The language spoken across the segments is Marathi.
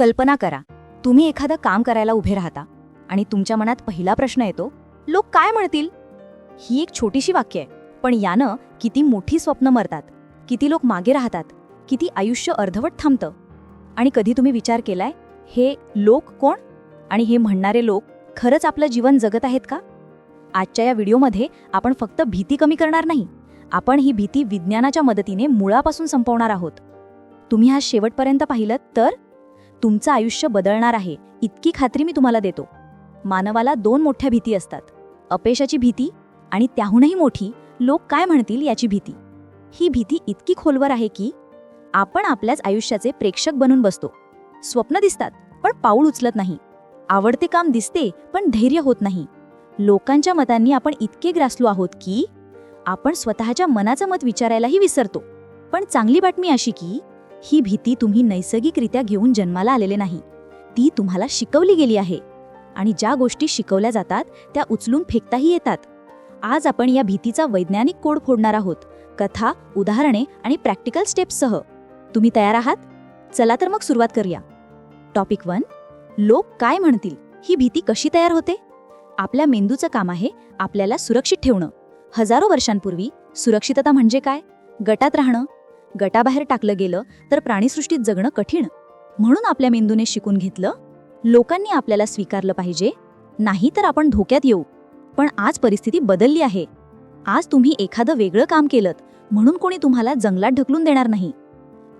कल्पना करा. तुम्ही एखादं काम करायला उभे राहता आणि तुमच्या मनात पहिला प्रश्न येतो लोक काय म्हणतील? ही एक छोटीशी वाक्य आहे पण यानं किती मोठी स्वप्न मरतात किती लोक मागे राहतात किती आयुष्य अर्धवट थांबतं. आणि कधी तुम्ही विचार केलाय हे लोक कोण? आणि हे म्हणणारे लोक खरंच आपलं जीवन जगत आहेत का? आजच्या या व्हिडिओमध्ये आपण फक्त भीती कमी करणार नाही आपण ही भीती विज्ञानाच्या मदतीने मुळापासून संपवणार आहोत. तुम्ही हा शेवटपर्यंत पाहिलं तर तुमचं आयुष्य बदलणार आहे इतकी खात्री मी तुम्हाला देतो. मानवाला दोन मोठ्या भीती असतात. अपयशाची भीती आणि त्याहूनही मोठी लोक काय म्हणतील याची भीती. ही भीती इतकी खोलवर आहे की आपण आपल्याच आयुष्याचे प्रेक्षक बनून बसतो. स्वप्न दिसतात पण पाऊल उचलत नाही. आवडते काम दिसते पण धैर्य होत नाही. लोकांच्या मतांनी आपण इतके ग्रासलो आहोत की आपण स्वतःच्या मनाचं मत विचारायलाही विसरतो. पण चांगली बातमी अशी की ही भीती तुम्ही नैसर्गिकरित्या घेऊन जन्माला आलेले नाही. ती तुम्हाला शिकवली गेली आहे. आणि ज्या गोष्टी शिकवल्या जातात त्या उचलून फेकताही येतात. आज आपण या भीतीचा वैज्ञानिक कोड फोडणार आहोत. कथा उदाहरणे आणि प्रॅक्टिकल स्टेप्ससह. तुम्ही तयार आहात? चला तर मग सुरुवात करूया. Topic one. लोक काय म्हणतील? ही भीती कशी तयार होते? आपल्या मेंदूचं काम आहे आपल्याला सुरक्षित ठेवणं. हजारो वर्षांपूर्वी सुरक्षितता म्हणजे काय? गटात राहणं गटाबाहेर टाकलं गेलं तर प्राणीसृष्टीत जगणं कठीण. म्हणून आपल्या मेंदूने शिकून घेतलं लोकांनी आपल्याला स्वीकारलं पाहिजे नाही तर आपण धोक्यात येऊ. पण आज परिस्थिती बदलली आहे. आज तुम्ही एखादं वेगळं काम केलं म्हणून कोणी तुम्हाला जंगलात ढकलून देणार नाही.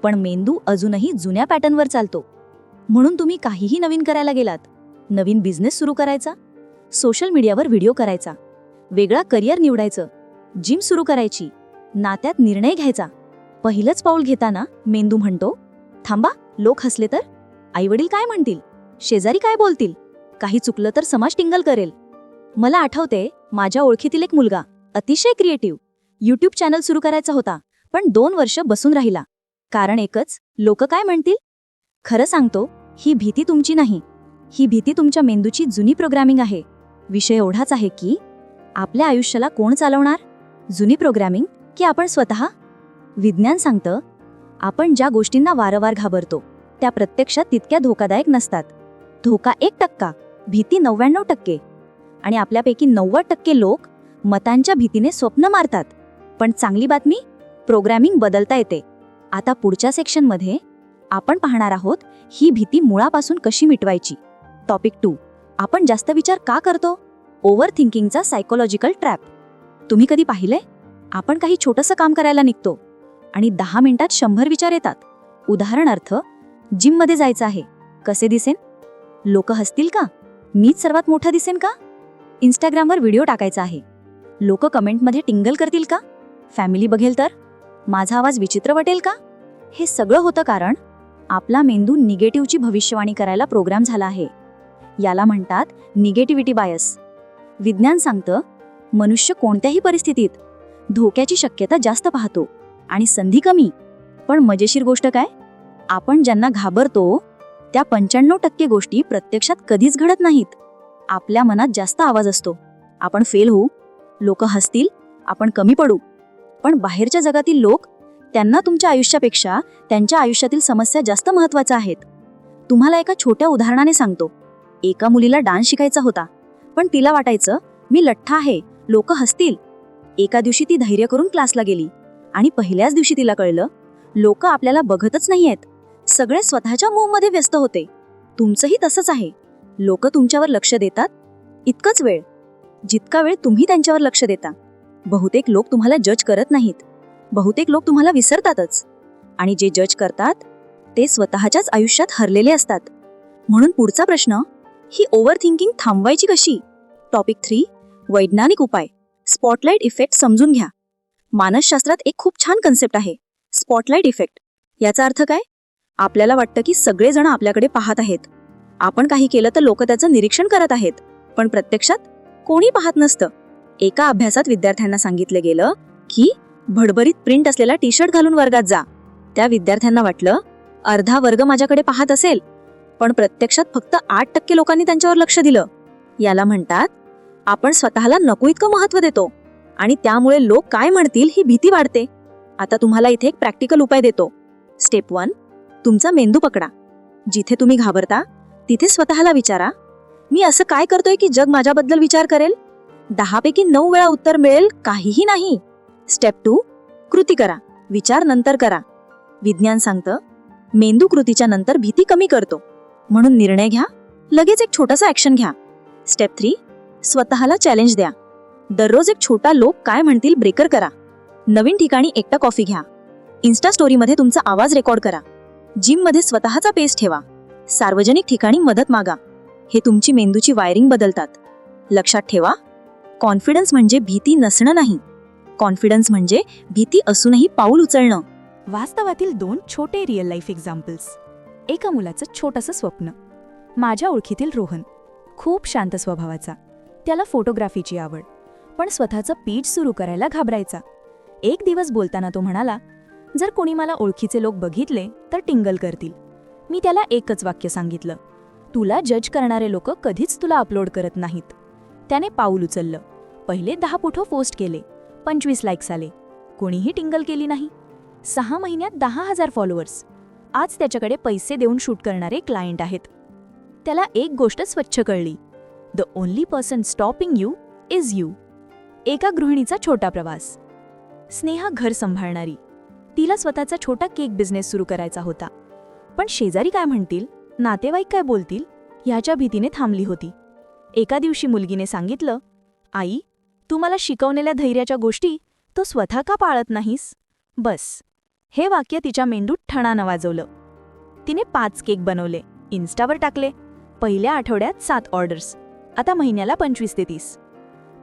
पण मेंदू अजूनही जुन्या पॅटर्नवर चालतो. म्हणून तुम्ही काहीही नवीन करायला गेलात. नवीन बिझनेस सुरू करायचा सोशल मीडियावर व्हिडिओ करायचा वेगळा करिअर निवडायचं जिम सुरू करायची नात्यात निर्णय घ्यायचा. पहिलंच पाऊल घेताना मेंदू म्हणतो थांबा लोक हसले तर? आईवडील काय म्हणतील? शेजारी काय बोलतील? काही चुकलं तर समाज टिंगल करेल. मला आठवते माझ्या ओळखीतील एक मुलगा अतिशय क्रिएटिव्ह यूट्यूब चॅनल सुरू करायचा होता पण दोन वर्ष बसून राहिला. कारण एकच लोक काय म्हणतील? खरं सांगतो ही भीती तुमची नाही. ही भीती तुमच्या मेंदूची जुनी प्रोग्रामिंग आहे. विषय एवढाच आहे की आपल्या आयुष्याला कोण चालवणार? जुनी प्रोग्रॅमिंग की आपण स्वतः? विज्ञान सांगतं आपण ज्या गोष्टींना वारंवार घाबरतो त्या प्रत्यक्षात तितक्या धोकादायक नसतात. धोका एक टक्का भीती नव्याण्णव टक्के. आणि आपल्यापैकी नव्वद टक्के लोक मतांच्या भीतीने स्वप्न मारतात. पण चांगली बातमी? प्रोग्रॅमिंग बदलता येते. आता पुढच्या सेक्शनमध्ये आपण पाहणार आहोत ही भीती मुळापासून कशी मिटवायची. टॉपिक टू आपण जास्त विचार का करतो? ओव्हर थिंकिंगचा सायकोलॉजिकल ट्रॅप. तुम्ही कधी पाहिलंय? आपण काही छोटंसं काम करायला निघतो. आणि दहा मिनिटात शंभर विचार येतात. उदाहरणार्थ जिममध्ये जायचं आहे. कसे दिसेन? लोक हसतील का? मीच सर्वात मोठं दिसेन का? इंस्टाग्रामवर व्हिडिओ टाकायचा आहे. लोक कमेंटमध्ये टिंगल करतील का? फॅमिली बघेल तर? माझा आवाज विचित्र वाटेल का? हे सगळं होतं कारण आपला मेंदू निगेटिव्हची भविष्यवाणी करायला प्रोग्राम झाला आहे. याला म्हणतात निगेटिव्हिटी बायस. विज्ञान सांगतं मनुष्य कोणत्याही परिस्थितीत धोक्याची शक्यता जास्त पाहतो. आणि संधी कमी. पण मजेशीर गोष्ट काय? आपण ज्यांना घाबरतो त्या पंच्याण्णव टक्के गोष्टी प्रत्यक्षात कधीच घडत नाहीत. आपल्या मनात जास्त आवाज असतो. आपण फेल होऊ. लोक हसतील. आपण कमी पडू. पण बाहेरच्या जगातील लोक त्यांना तुमच्या आयुष्यापेक्षा त्यांच्या आयुष्यातील समस्या जास्त महत्त्वाच्या आहेत. तुम्हाला एका छोट्या उदाहरणाने सांगतो. एका मुलीला डान्स शिकायचा होता. पण तिला वाटायचं मी लठ्ठा आहे. लोक हसतील. एका दिवशी ती धैर्य करून क्लासला गेली. आणि पहिल्याच दिवशी तिला कळलं लोक आपल्याला बघतच नाहीयेत. सगळे स्वतःच्या मध्ये व्यस्त होते. तुमचंही तसंच आहे. लोक तुमच्यावर लक्ष देतात? इतकंच वेळ. जितका वेळ तुम्ही त्यांच्यावर लक्ष देता. बहुतेक लोक तुम्हाला जज करत नाहीत. बहुतेक लोक तुम्हाला विसरतातच. आणि जे जज करतात ते स्वतःच्याच आयुष्यात हरलेले असतात. म्हणून पुढचा प्रश्न ही ओव्हर थिंकिंग थांबवायची कशी? टॉपिक थ्री वैज्ञानिक उपाय. स्पॉटलाईट इफेक्ट समजून घ्या. मानसशास्त्रात एक खूप छान कन्सेप्ट आहे. स्पॉटलाइट इफेक्ट याचा अर्थ काय? आपल्याला वाटतं की सगळेजण आपल्याकडे पाहत आहेत. आपण काही केलं तर लोक त्याचं निरीक्षण करत आहेत. पण प्रत्यक्षात कोणी पाहत नसतं. एका अभ्यासात विद्यार्थ्यांना सांगितलं गेलं की भडभरीत प्रिंट असलेला टी शर्ट घालून वर्गात जा. त्या विद्यार्थ्यांना वाटलं अर्धा वर्ग माझ्याकडे पाहत असेल. पण प्रत्यक्षात फक्त आठ टक्के लोकांनी त्यांच्यावर लक्ष दिलं. याला म्हणतात आपण स्वतःला नको इतकं महत्त्व देतो. आणि त्यामुळे लोक काय म्हणतील ही भीती वाढते. आता तुम्हाला इथे एक प्रॅक्टिकल उपाय देतो. स्टेप वन तुमचा मेंदू पकडा. जिथे तुम्ही घाबरता तिथे स्वतःला विचारा. मी असं काय करतोय की जग माझ्याबद्दल विचार करेल? दहापैकी नऊ वेळा उत्तर मिळेल काहीही नाही. स्टेप टू कृती करा. विचार नंतर करा. विज्ञान सांगतं मेंदू कृतीच्या नंतर भीती कमी करतो. म्हणून निर्णय घ्या. लगेच एक छोटासा ऍक्शन घ्या. स्टेप थ्री स्वतःला चॅलेंज द्या. दररोज एक छोटा लोक काय म्हणतील ब्रेकर करा. नवीन ठिकाणी एकटा कॉफी घ्या. इन्स्टा स्टोरीमध्ये तुमचा आवाज रेकॉर्ड करा. जिममध्ये स्वतःचा पेस ठेवा. सार्वजनिक ठिकाणी मदत मागा. हे तुमची मेंदूची वायरिंग बदलतात. लक्षात ठेवा कॉन्फिडन्स म्हणजे भीती नसणं नाही. कॉन्फिडन्स म्हणजे भीती असूनही पाऊल उचलणं. वास्तवातील दोन छोटे रिअल लाईफ एक्झाम्पल्स एका मुलाचं छोटंसं स्वप्न. माझ्या ओळखीतील रोहन. खूप शांत स्वभावाचा. त्याला फोटोग्राफीची आवड. पण स्वतःचं पीठ सुरू करायला घाबरायचा. एक दिवस बोलताना तो म्हणाला जर कोणी मला ओळखीचे लोक बघितले तर टिंगल करतील. मी त्याला एकच वाक्य सांगितलं तुला जज करणारे लोक कधीच तुला अपलोड करत नाहीत. त्याने पाऊल उचललं. पहिले दहा फोटो पोस्ट केले पंचवीस लाईक्स आले. कोणीही टिंगल केली नाही. सहा महिन्यात दहा हजार फॉलोअर्स. आज त्याच्याकडे पैसे देऊन शूट करणारे क्लायंट आहेत. त्याला एक गोष्ट स्वच्छ कळली. The only person stopping you is you. एका गृहिणीचा छोटा प्रवास. स्नेहा घर सांभाळणारी. तिला स्वतःचा छोटा केक बिझनेस सुरू करायचा होता. पण शेजारी काय म्हणतील नातेवाईक काय बोलतील ह्याच्या भीतीने थांबली होती. एका दिवशी मुलगीने सांगितलं आई तू मला शिकवलेल्या धैर्याच्या गोष्टी तो स्वतः का पाळत नाहीस? बस हे वाक्य तिच्या मेंदूत ठणानं वाजवलं. तिने पाच केक बनवले इन्स्टावर टाकले. पहिल्या आठवड्यात सात ऑर्डर्स आता महिन्याला पंचवीस ते तीस.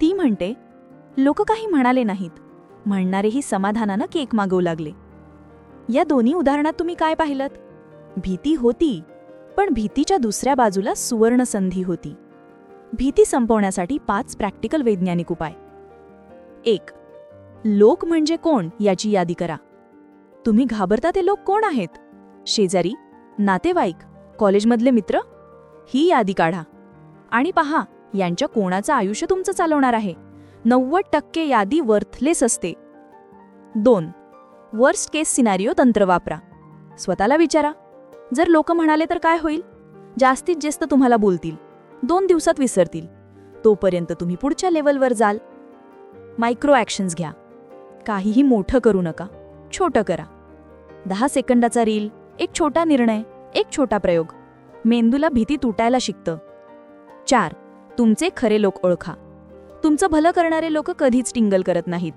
ती म्हणते लोक काही म्हणाले नाहीत. म्हणणारेही समाधानानं केक मागवू लागले. या दोन्ही उदाहरणात तुम्ही काय पाहिलं भीती होती पण भीतीच्या दुसऱ्या बाजूला सुवर्ण संधी होती. भीती संपवण्यासाठी पाच प्रॅक्टिकल वैज्ञानिक उपाय. एक लोक म्हणजे कोण याची यादी करा. तुम्ही घाबरता ते लोक कोण आहेत? शेजारी नातेवाईक कॉलेजमधले मित्र? ही यादी काढा. आणि पहा यांच्या कोणाचं आयुष्य तुमचं चालवणार आहे? नव्वद टक्के यादी वर्थलेस असते. दोन वर्स्ट केस सिनारिओ तंत्र वापरा. स्वतःला विचारा. जर लोक म्हणाले तर काय होईल? जास्तीत जास्त तुम्हाला बोलतील. दोन दिवसात विसरतील. तोपर्यंत तुम्ही पुढच्या लेवलवर जाल. मायक्रो ॲक्शन्स घ्या. काहीही मोठं करू नका. छोटं करा. दहा सेकंदाचा रील एक छोटा निर्णय एक छोटा प्रयोग. मेंदूला भीती तुटायला शिकतं. चार तुमचे खरे लोक ओळखा. तुमचं भलं करणारे लोक कधीच टिंगल करत नाहीत.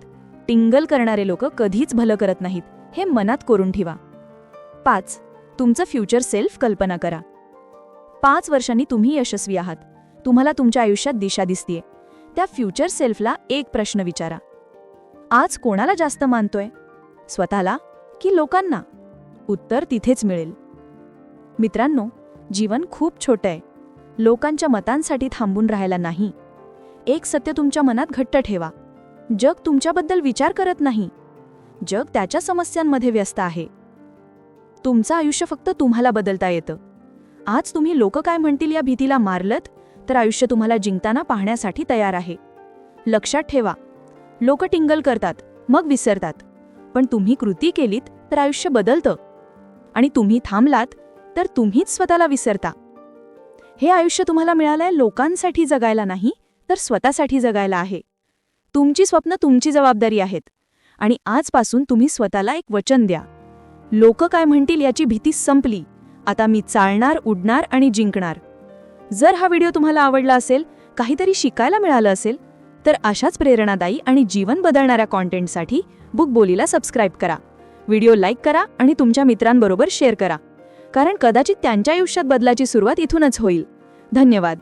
टिंगल करणारे लोक कधीच भलं करत नाहीत. हे मनात कोरून ठेवा. पाच. तुमचं फ्युचर सेल्फ कल्पना करा. पाच वर्षांनी तुम्ही यशस्वी आहात. तुम्हाला तुमच्या आयुष्यात दिशा दिसतीये. त्या फ्युचर सेल्फला एक प्रश्न विचारा. आज कोणाला जास्त मानतोय? स्वतःला की लोकांना? उत्तर तिथेच मिळेल. मित्रांनो जीवन खूप छोटं आहे लोकांच्या मतांसाठी थांबून राहायला नाही. एक सत्य तुमच्या मनात घट्ट ठेवा. जग तुमच्याबद्दल विचार करत नाही. जग त्याच्या समस्यांमध्ये व्यस्त आहे. तुमचं आयुष्य फक्त तुम्हाला बदलता येतं. आज तुम्ही लोक काय म्हणतील या भीतीला मारलत तर आयुष्य तुम्हाला जिंकताना पाहण्यासाठी तयार आहे. लक्षात ठेवा. लोक टिंगल करतात मग विसरतात. पण तुम्ही कृती केलीत तर आयुष्य बदलतं. आणि तुम्ही थांबलात तर तुम्हीच स्वतःला विसरता. हे आयुष्य तुम्हाला मिळालंय लोकांसाठी जगायला नाही तर स्वतःसाठी जगायला आहे. तुमची स्वप्न तुमची जबाबदारी आहेत. आणि आजपासून तुम्ही स्वतःला एक वचन द्या. लोक काय म्हणतील याची भीती संपली. आता मी चालणार उडणार आणि जिंकणार. जर हा व्हिडिओ तुम्हाला आवडला असेल काहीतरी शिकायला मिळालं असेल तर अशाच प्रेरणादायी आणि जीवन बदलणाऱ्या कॉन्टेंटसाठी बुक बोलीला सबस्क्राईब करा. व्हिडिओ लाईक करा आणि तुमच्या मित्रांबरोबर शेअर करा. कारण कदाचित त्यांच्या आयुष्यात बदलाची सुरुवात इथूनच होईल. धन्यवाद.